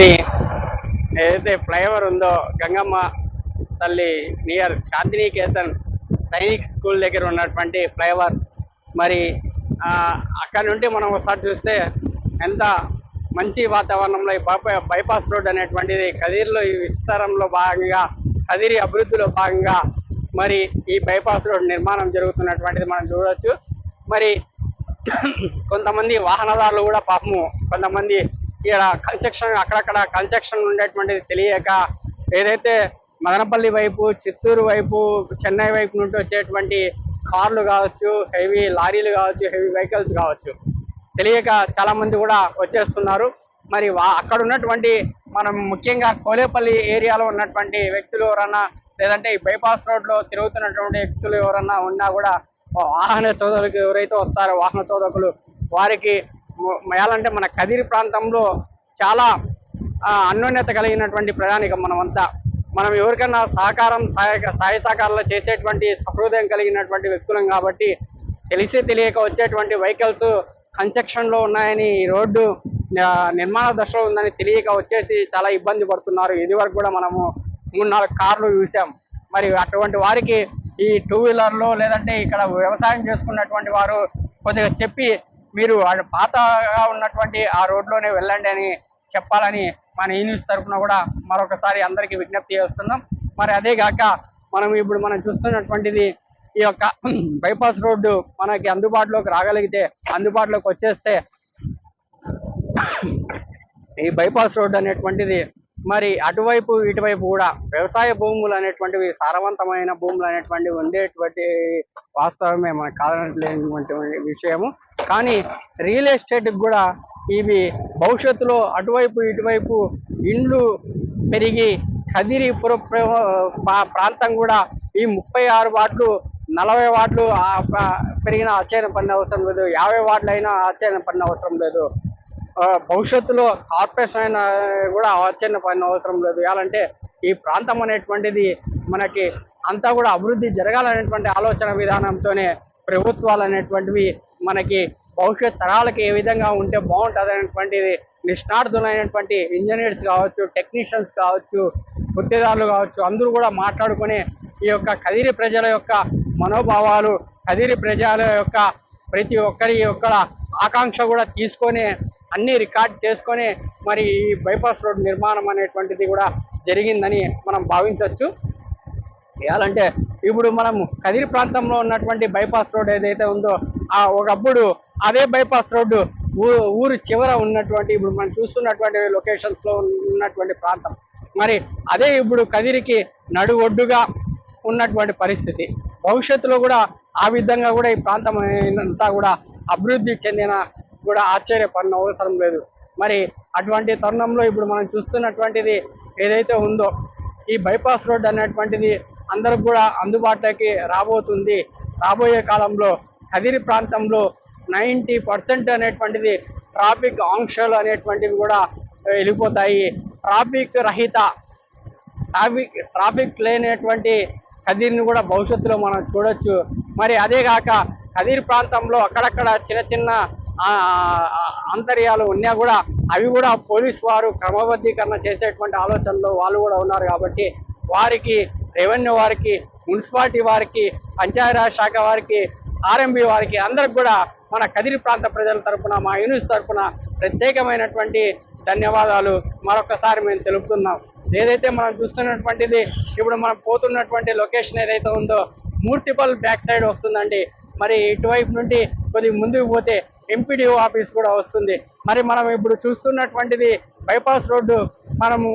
అది ఏదైతే ఫ్లైఓవర్ ఉందో గంగమ్మ తల్లి నియర్ శాంతినికేతన్ సైనిక్ స్కూల్ దగ్గర ఉన్నటువంటి ఫ్లైఓవర్. మరి అక్కడ నుండి మనం ఒకసారి చూస్తే ఎంత మంచి వాతావరణంలో ఈ బైపాస్ రోడ్ అనేటువంటిది కదిరిలో ఈ విస్తారంలో భాగంగా కదిరి అభివృద్ధిలో భాగంగా మరి ఈ బైపాస్ రోడ్ నిర్మాణం జరుగుతున్నటువంటిది మనం చూడవచ్చు మరి కొంతమంది వాహనదారులు కూడా పాపము కొంతమంది ఇక్కడ కన్స్ట్రక్షన్ అక్కడక్కడ కన్స్ట్రక్షన్ ఉండేటువంటిది తెలియక ఏదైతే మదనపల్లి వైపు చిత్తూరు వైపు చెన్నై వైపు నుండి వచ్చేటువంటి కార్లు కావచ్చు హెవీ లారీలు కావచ్చు హెవీ వెహికల్స్ కావచ్చు తెలియక చాలామంది కూడా వచ్చేస్తున్నారు. మరి వా- అక్కడ ఉన్నటువంటి మనం ముఖ్యంగా కోలేపల్లి ఏరియాలో ఉన్నటువంటి వ్యక్తులు ఎవరన్నా లేదంటే ఈ బైపాస్ రోడ్లో తిరుగుతున్నటువంటి వ్యక్తులు ఎవరన్నా ఉన్నా కూడా వాహన చోదకులు ఎవరైతే వస్తారో వాహన చోదకులు వారికి మయాలంటే మన కదిరి ప్రాంతంలో చాలా అన్యోన్యత కలిగినటువంటి ప్రయాణికం మనమంతా. మనం ఎవరికైనా సహకారం సహాయ సహాయ సహకారాలు చేసేటువంటి సహృదయం కలిగినటువంటి వ్యక్తులం కాబట్టి తెలిసి తెలియక వచ్చేటువంటి వెహికల్స్ కన్స్ట్రక్షన్లో ఉన్నాయని ఈ రోడ్డు నిర్మాణ దశలో ఉందని తెలియక వచ్చేసి చాలా ఇబ్బంది పడుతున్నారు. ఇది వరకు కూడా మనము మూడు నాలుగు కార్లు చూసాం. మరి అటువంటి వారికి ఈ టూ వీలర్లో లేదంటే ఇక్కడ వ్యవసాయం చేసుకున్నటువంటి వారు కొద్దిగా చెప్పి మీరు పాతగా ఉన్నటువంటి ఆ రోడ్లోనే వెళ్ళండి అని చెప్పాలని మన ఈ న్యూస్ తరఫున కూడా మరొకసారి అందరికీ విజ్ఞప్తి చేస్తున్నాం. మరి అదే కాక మనం ఇప్పుడు మనం చూస్తున్నటువంటిది ఈ యొక్క బైపాస్ రోడ్డు మనకి అందుబాటులోకి రాగలిగితే అందుబాటులోకి వచ్చేస్తే ఈ బైపాస్ రోడ్డు అనేటువంటిది మరి అటువైపు ఇటువైపు కూడా వ్యవసాయ భూములు అనేటువంటివి సారవంతమైన భూములు అనేటువంటివి ఉండేటువంటి వాస్తవమే మనకు కాదనట్లేనటువంటి విషయము. కానీ రియల్ ఎస్టేట్కి కూడా ఇవి భవిష్యత్తులో అటువైపు ఇటువైపు ఇండ్లు పెరిగి కదిరి పుర ప్ర- ప్రాంతం కూడా ఈ ముప్పై ఆరు వార్డులు నలభై వార్డులు పెరిగిన ఆశ్చర్యం పడిన అవసరం లేదు. యాభై వార్డులు అయినా ఆశ్చర్యం పడిన అవసరం లేదు. భవిష్యత్తులో కార్పొరేషన్ అయినా కూడా ఆశ్చర్య పడిన అవసరం లేదు. ఎలాంటే ఈ ప్రాంతం అనేటువంటిది మనకి అంతా కూడా అభివృద్ధి జరగాలనేటువంటి ఆలోచన విధానంతోనే ప్రభుత్వాలు అనేటువంటివి మనకి భవిష్యత్ తరాలకి ఏ విధంగా ఉంటే బాగుంటుంది అనేటువంటిది నిష్ణార్థులైనటువంటి ఇంజనీర్స్ కావచ్చు టెక్నీషియన్స్ కావచ్చు గుత్తేదారులు కావచ్చు అందరూ కూడా మాట్లాడుకుని ఈ యొక్క కదిరి ప్రజల యొక్క మనోభావాలు కదిరి ప్రజల యొక్క ప్రతి ఒక్కరి యొక్క ఆకాంక్ష కూడా తీసుకొని అన్ని రికార్డ్ చేసుకొని మరి ఈ బైపాస్ రోడ్ నిర్మాణం అనేటువంటిది కూడా జరిగిందని మనం భావించవచ్చు చేయాలంటే ఇప్పుడు మనం కదిరి ప్రాంతంలో ఉన్నటువంటి బైపాస్ రోడ్ ఏదైతే ఉందో ఆ ఒకప్పుడు అదే బైపాస్ రోడ్డు. ఊ- ఊరు చివర ఉన్నటువంటి ఇప్పుడు మనం చూస్తున్నటువంటి లొకేషన్స్లో ఉన్నటువంటి ప్రాంతం. మరి అదే ఇప్పుడు కదిరికి నడు ఒడ్డుగా ఉన్నటువంటి పరిస్థితి. భవిష్యత్తులో కూడా ఆ విధంగా కూడా ఈ ప్రాంతం అంతా కూడా అభివృద్ధి చెందిన కూడా ఆశ్చర్యపడిన అవసరం లేదు. మరి అటువంటి తరుణంలో ఇప్పుడు మనం చూస్తున్నటువంటిది ఏదైతే ఉందో ఈ బైపాస్ రోడ్ అనేటువంటిది అందరికి కూడా అందుబాటులోకి రాబోతుంది. రాబోయే కాలంలో కదిరి ప్రాంతంలో నైంటీ పర్సెంట్ అనేటువంటిది ట్రాఫిక్ ఆంక్షలు అనేటువంటివి కూడా వెళ్ళిపోతాయి ట్రాఫిక్ రహిత ట్రాఫిక్ ట్రాఫిక్ లేనటువంటి కదిరిని కూడా భవిష్యత్తులో మనం చూడొచ్చు. మరి అదే కాక కదిరి ప్రాంతంలో అక్కడక్కడ చిన్న చిన్న అంతర్యాలు ఉన్నా కూడా అవి కూడా పోలీస్ వారు క్రమబద్ధీకరణ చేసేటువంటి ఆలోచనలో వాళ్ళు కూడా ఉన్నారు కాబట్టి వారికి రెవెన్యూ వారికి మున్సిపాలిటీ వారికి పంచాయతీరాజ్ శాఖ వారికి ఆర్ఎంబి వారికి అందరికి కూడా మన కదిరి ప్రాంత ప్రజల తరపున మా యూనిస్ తరఫున ప్రత్యేకమైనటువంటి ధన్యవాదాలు. మరొకసారి మేము తెలుపుతున్నాం. ఏదైతే మనం చూస్తున్నటువంటిది ఇప్పుడు మనం పోతున్నటువంటి లొకేషన్ ఏదైతే ఉందో మూర్తిపల్ బ్యాక్ సైడ్ వస్తుందండి. మరి ఇటువైపు నుండి కొద్ది ముందుకు పోతే ఎంపీడీఓ ఆఫీస్ కూడా వస్తుంది. మరి మనం ఇప్పుడు చూస్తున్నటువంటిది బైపాస్ రోడ్డు మనము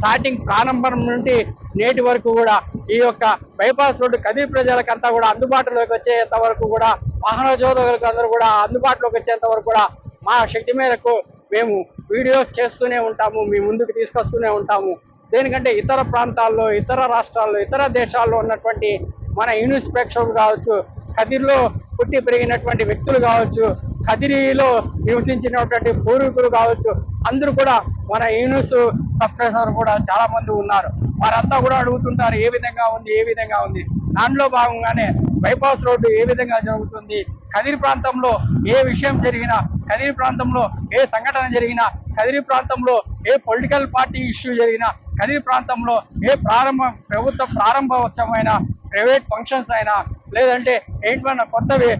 స్టార్టింగ్ ప్రారంభం నుండి నేటి వరకు కూడా ఈ యొక్క బైపాస్ రోడ్డు కదిరి ప్రజలకంతా కూడా అందుబాటులోకి వచ్చేంత వరకు కూడా వాహన జోదకులకు అందరూ కూడా అందుబాటులోకి వచ్చేంత వరకు కూడా మా శక్తి మేరకు మేము వీడియోస్ చేస్తూనే ఉంటాము మీ ముందుకు తీసుకొస్తూనే ఉంటాము. దేనికంటే ఇతర ప్రాంతాల్లో ఇతర రాష్ట్రాల్లో ఇతర దేశాల్లో ఉన్నటువంటి మన యూనిస్ ప్రేక్షకులు కావచ్చు కదిరిలో పుట్టి పెరిగినటువంటి వ్యక్తులు కావచ్చు కదిరిలో నివసించినటువంటి పూర్వీకులు కావచ్చు అందరూ కూడా మన యూనిస్ సబ్స్క్రైబర్ కూడా చాలా మంది ఉన్నారు. వారంతా కూడా అడుగుతుంటారు ఏ విధంగా ఉంది ఏ విధంగా ఉంది. దాంట్లో భాగంగానే బైపాస్ రోడ్డు ఏ విధంగా జరుగుతుంది కదిరి ప్రాంతంలో ఏ విషయం జరిగినా కదిరి ప్రాంతంలో ఏ సంఘటన జరిగినా కదిరి ప్రాంతంలో ఏ పొలిటికల్ పార్టీ ఇష్యూ జరిగినా కదిరి ప్రాంతంలో ఏ ప్రారంభ ప్రభుత్వ ప్రారంభోత్సవమైన ప్రైవేట్ ఫంక్షన్స్ అయినా లేదంటే ఏంటన్నా కొత్తవి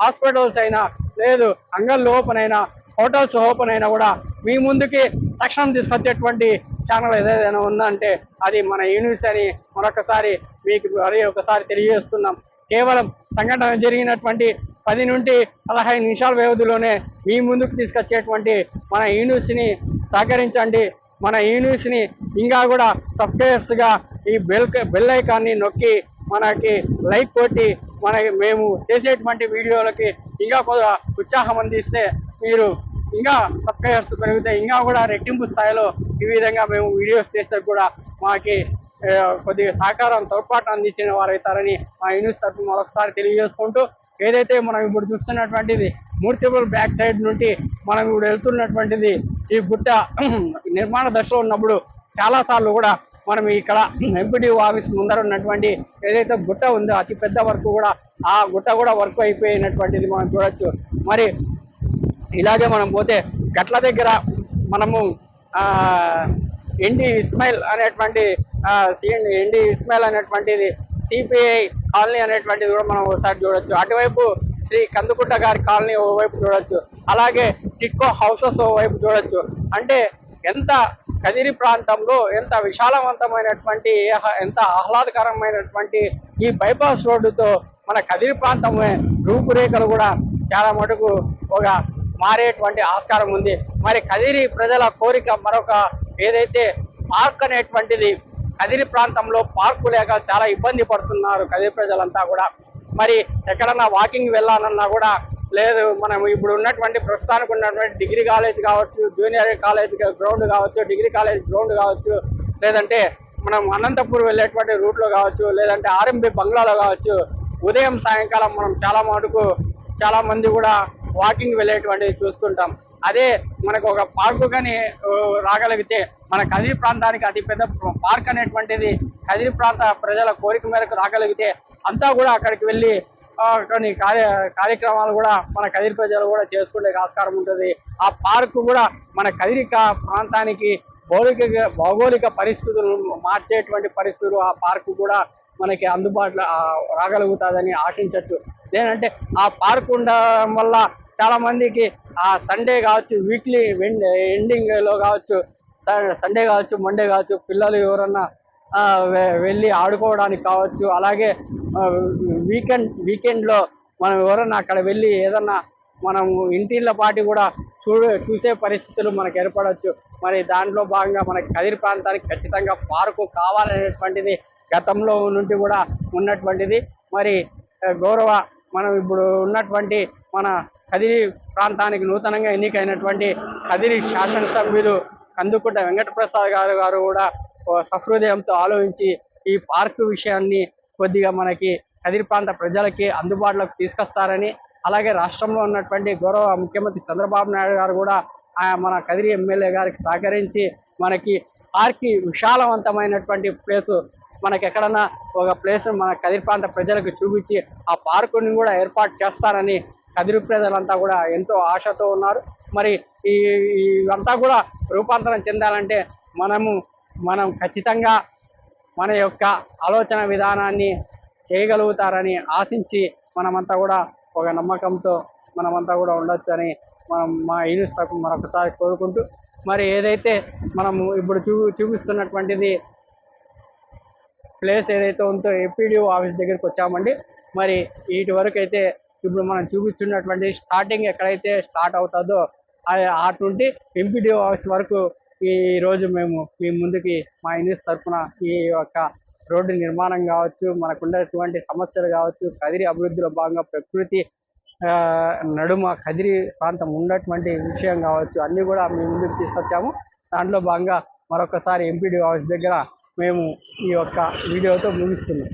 హాస్పిటల్స్ అయినా లేదు అంగళ్ళు ఓపెన్ అయినా హోటల్స్ ఓపెన్ అయినా కూడా మీ ముందుకి తక్షణం తీసుకొచ్చేటువంటి ఛానల్ ఏదైనా ఉందంటే అది మన యూనివర్స్ అని మరొకసారి మీకు మరి ఒకసారి తెలియజేస్తున్నాం. కేవలం సంఘటన జరిగినటువంటి పది నుండి పదహైదు నిమిషాల వ్యవధిలోనే మీ ముందుకు తీసుకొచ్చేటువంటి మన యూనివర్స్ని సహకరించండి. మన యూనివర్స్ని ఇంకా కూడా సబ్స్క్రైబర్స్గా ఈ బెల్ బెల్ ఐకాన్ని నొక్కి మనకి లైక్ కొట్టి మనకి మేము చేసేటువంటి వీడియోలకి ఇంకా కొద్దిగా ఉత్సాహం అందిస్తే మీరు ఇంకా సబ్స్క్రైబర్స్ పెరిగితే ఇంకా కూడా రెట్టింపు స్థాయిలో ఈ విధంగా మేము వీడియోస్ చేస్తే కూడా మాకి కొద్దిగా సహకారం తోడ్పాటు అందించిన వారైతారని మా యూనివర్స్ తరఫున మరొకసారి తెలియజేసుకుంటూ ఏదైతే మనం ఇప్పుడు చూస్తున్నటువంటిది మూర్తిపుల్ బ్యాక్ సైడ్ నుండి మనం ఇప్పుడు వెళ్తున్నటువంటిది ఈ గుట్ట నిర్మాణ దశలో ఉన్నప్పుడు చాలాసార్లు కూడా మనం ఇక్కడ ఎంపీడీ ఆఫీస్ ముందర ఉన్నటువంటి ఏదైతే గుట్ట ఉందో అతిపెద్ద వర్క్ కూడా ఆ గుట్ట కూడా వర్క్ అయిపోయినటువంటిది మనం చూడొచ్చు. మరి ఇలాగే మనం పోతే గట్ల దగ్గర మనము ఎండి ఇస్మాయిల్ అనేటువంటి ఎండి ఇస్మాయిల్ అనేటువంటిది సిపిఐ కాలనీ అనేటువంటిది కూడా మనం ఒకసారి చూడొచ్చు. అటువైపు శ్రీ కందుకుంట గారి కాలనీ ఓవైపు చూడొచ్చు. అలాగే టిక్కో హౌసెస్ ఓవైపు చూడొచ్చు. అంటే ఎంత కదిరి ప్రాంతంలో ఎంత విశాలవంతమైనటువంటి ఎంత ఆహ్లాదకరమైనటువంటి ఈ బైపాస్ రోడ్డుతో మన కదిరి ప్రాంతమే రూపురేఖలు కూడా చాలా మటుకు ఒక మారేటువంటి ఆస్కారం ఉంది. మరి కదిరి ప్రజల కోరిక మరొక ఏదైతే పార్క్ అనేటువంటిది కదిరి ప్రాంతంలో పార్కు లేక చాలా ఇబ్బంది పడుతున్నారు కదిరి ప్రజలంతా కూడా. మరి ఎక్కడన్నా వాకింగ్ వెళ్ళాలన్నా కూడా లేదు మనం ఇప్పుడు ఉన్నటువంటి ప్రస్తుతానికి ఉన్నటువంటి డిగ్రీ కాలేజ్ కావచ్చు జూనియర్ కాలేజ్ గ్రౌండ్ కావచ్చు డిగ్రీ కాలేజ్ గ్రౌండ్ కావచ్చు లేదంటే మనం అనంతపూర్ వెళ్ళేటువంటి రూట్లో కావచ్చు లేదంటే ఆర్ఎంబి బంగ్లాలో కావచ్చు ఉదయం సాయంకాలం మనం చాలా మటుకు చాలామంది కూడా వాకింగ్ వెళ్ళేటువంటిది చూస్తుంటాం. అదే మనకు ఒక పార్కు కానీ రాగలిగితే మన కదిరి ప్రాంతానికి అతిపెద్ద పార్క్ అనేటువంటిది కదిరి ప్రాంత ప్రజల కోరిక మేరకు రాగలిగితే అంతా కూడా అక్కడికి వెళ్ళి కొన్ని కార్య కార్యక్రమాలు కూడా మన కదిరి ప్రజలు కూడా చేసుకునే ఆస్కారం ఉంటుంది. ఆ పార్కు కూడా మన కదిరి ప్రాంతానికి భౌగోళిక భౌగోళిక పరిస్థితులను మార్చేటువంటి పరిస్థితులు ఆ పార్కు కూడా మనకి అందుబాటులో రాగలుగుతుందని ఆశించవచ్చు ఏంటంటే ఆ పార్క్ ఉండడం వల్ల చాలా మందికి ఆ సండే కావచ్చు వీక్లీ ఎండింగ్ ఎండింగ్లో కావచ్చు సండే కావచ్చు మండే కావచ్చు పిల్లలు ఎవరన్నా వె- వెళ్ళి ఆడుకోవడానికి కావచ్చు అలాగే వీకెండ్ వీకెండ్లో మనం ఎవరన్నా అక్కడ వెళ్ళి ఏదన్నా మనం ఇంటిళ్ళ పాటి కూడా చూడ చూసే పరిస్థితులు మనకు ఏర్పడవచ్చు మరి దాంట్లో భాగంగా మనకి కదిరి ప్రాంతానికి ఖచ్చితంగా పార్కు కావాలనేటువంటిది గతంలో నుండి కూడా ఉన్నటువంటిది. మరి గౌరవ మనం ఇప్పుడు ఉన్నటువంటి మన కదిరి ప్రాంతానికి నూతనంగా ఎన్నికైనటువంటి కదిరి శాసనసభ్యులు కందుకుంట వెంకటప్రసాద్ గారు గారు కూడా సహృదయంతో ఆలోచించి ఈ పార్కు విషయాన్ని కొద్దిగా మనకి కదిరి ప్రాంత ప్రజలకి అందుబాటులోకి తీసుకొస్తారని అలాగే రాష్ట్రంలో ఉన్నటువంటి గౌరవ ముఖ్యమంత్రి చంద్రబాబు నాయుడు గారు కూడా మన కదిరి ఎమ్మెల్యే గారికి సహకరించి మనకి పార్కి విశాలవంతమైనటువంటి ప్లేసు మనకి ఎక్కడన్నా ఒక ప్లేస్ మన కదిరి ప్రాంత ప్రజలకు చూపించి ఆ పార్కుని కూడా ఏర్పాటు చేస్తారని కదిరి ప్రజలంతా కూడా ఎంతో ఆశతో ఉన్నారు. మరి ఈ ఇవంతా కూడా రూపాంతరం చెందాలంటే మనము మనం ఖచ్చితంగా మన యొక్క ఆలోచన విధానాన్ని చేయగలుగుతారని ఆశించి మనమంతా కూడా ఒక నమ్మకంతో మనమంతా కూడా ఉండొచ్చని మనం మా యూనిస్ మరొకసారి కోరుకుంటూ మరి ఏదైతే మనము ఇప్పుడు చూ చూపిస్తున్నటువంటిది ప్లేస్ ఏదైతే ఉందో ఏపీడీఓ ఆఫీస్ దగ్గరికి వచ్చామండి. మరి వీటి వరకు అయితే ఇప్పుడు మనం చూపిస్తున్నటువంటి స్టార్టింగ్ ఎక్కడైతే స్టార్ట్ అవుతుందో అటువంటి ఎంపీడీ ఎంపీడీఓ ఆఫీస్ వరకు ఈ రోజు మేము మీ ముందుకి మా యూనిస్ తరఫున ఈ యొక్క రోడ్డు నిర్మాణం కావచ్చు మనకుండేటువంటి సమస్యలు కావచ్చు కదిరి అభివృద్ధిలో భాగంగా ప్రకృతి నడుమ కదిరి ప్రాంతం ఉన్నటువంటి విషయం కావచ్చు అన్నీ కూడా మీ ముందుకు తీసుకొచ్చాము. దాంట్లో భాగంగా మరొకసారి ఎంపీడీ ఆఫీస్ దగ్గర మేము ఈ యొక్క వీడియోతో ముగిస్తున్నాం.